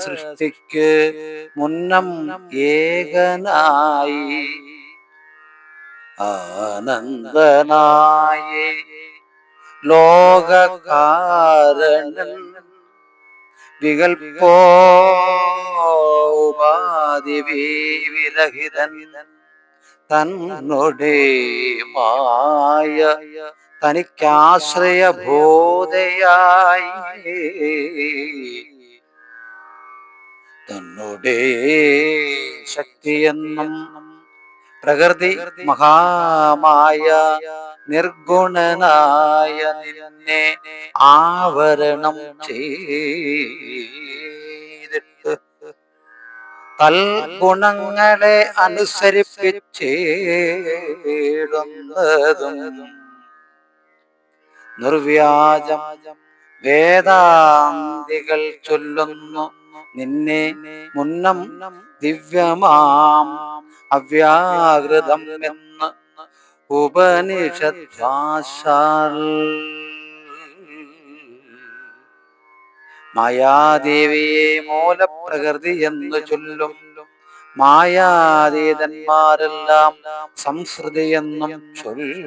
സൃഷ്ടിക്ക് മുന്നം ഏകനായി. ആനന്ദനായി ലോകകാരണൻ വികൽപ്പോപാധി വിരഹിതൻ തന്നൊടേ മായ തനിക്കാശ്രയ ബോധയായി തന്നൊടേ ശക്തിയെന്നും പ്രകൃതി മഹാമായ നിർഗുണനായ നിന്നെ ആവരണം ചെയ്തിട്ട് തൽഗുണങ്ങളെ അനുസരിപ്പിച്ചേടുന്നതും നിർവ്യാജം വേദാന്തികൾ ചൊല്ലുന്നു. നിന്നെ മുന്നം ദിവ്യമാം അവ്യാകൃതം എന്ന് ഉപനിഷത് ഭാഷാൽ മായാദേവിയെ മൂലപ്രകൃതി എന്ന് ചൊല്ലും. മായാതീതന്മാരെല്ലാം സംസ്കൃതി എന്നും ചൊല്ലും.